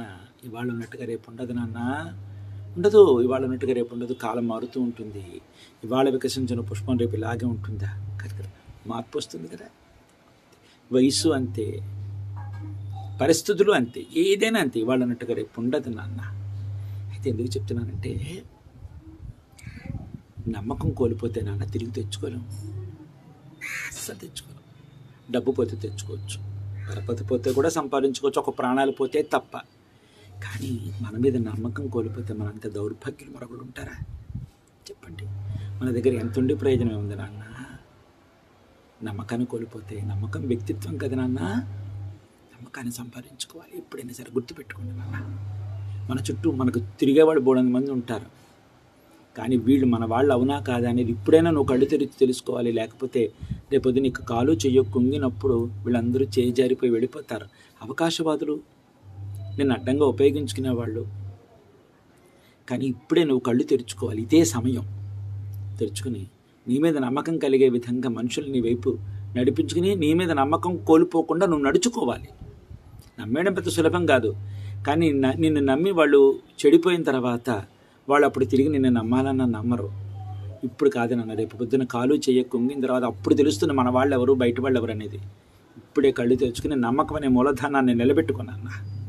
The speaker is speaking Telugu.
నాన్న ఇవాళ ఉన్నట్టుగా రేపు ఉండదు నాన్న. ఉండదు ఇవాళ ఉన్నట్టుగా రేపు ఉండదు కాలం మారుతూ ఉంటుంది. ఇవాళ వికసించిన పుష్పం రేపు ఇలాగే ఉంటుందా? కాదు కదా మార్పు వస్తుంది కదా. వయసు అంతే పరిస్థితులు అంతే ఏదైనా అంతే ఇవాళ ఉన్నట్టుగా రేపు ఉండదు నాన్న. అయితే ఎందుకు చెప్తున్నానంటే నమ్మకం కోల్పోతే నాన్న తిరిగి తెచ్చుకోలేం. అస్సలు తెచ్చుకోలేం. డబ్బు పోతే తెచ్చుకోవచ్చు. పరపతి పోతే కూడా సంపాదించుకోవచ్చు. ఒక ప్రాణాలు పోతే తప్ప. కానీ మన మీద నమ్మకం కోల్పోతే మనంత దౌర్భాగ్యులు మరొకడు ఉంటారా? చెప్పండి. మన దగ్గర ఎంత ఉండి ప్రయోజనం ఉంది నాన్న? నమ్మకాన్ని కోల్పోతే నమ్మకం వ్యక్తిత్వం కదా నాన్న? నమ్మకాన్ని సంపాదించుకోవాలి. ఎప్పుడైనా సరే గుర్తుపెట్టుకోండి నాన్న. మన చుట్టూ మనకు తిరిగేవాడు బోడంది మంది ఉంటారు. కానీ వీళ్ళు మన వాళ్ళు అవునా కాదా అనేది ఇప్పుడైనా నువ్వు కళ్ళు తెరిచి తెలుసుకోవాలి. లేకపోతే రేపొద్దు నీకు కాలు చెయ్యో కుంగినప్పుడు వీళ్ళందరూ చేయి జారిపోయి వెళ్ళిపోతారు. అవకాశవాదులు నేను అడ్డంగా ఉపయోగించుకునే వాళ్ళు. కానీ ఇప్పుడే నువ్వు కళ్ళు తెరుచుకోవాలి. ఇదే సమయం. తెరుచుకుని నీ మీద నమ్మకం కలిగే విధంగా మనుషులు నీ వైపు నడిపించుకుని నీ మీద నమ్మకం కోల్పోకుండా నువ్వు నడుచుకోవాలి. నమ్మేయడం పెద్ద సులభం కాదు. కానీ నిన్ను నమ్మి వాళ్ళు చెడిపోయిన తర్వాత వాళ్ళు అప్పుడు తిరిగి నిన్ను నమ్మాలన్న నమ్మరు. ఇప్పుడు కాదనన్న రేపు పొద్దున కాలు చెయ్య కుంగిన తర్వాత అప్పుడు తెలుస్తుంది మన వాళ్ళు ఎవరు బయట వాళ్ళు ఎవరు అనేది. ఇప్పుడే కళ్ళు తెరుచుకుని నమ్మకం అనే మూలధనాన్ని నిలబెట్టుకున్నాను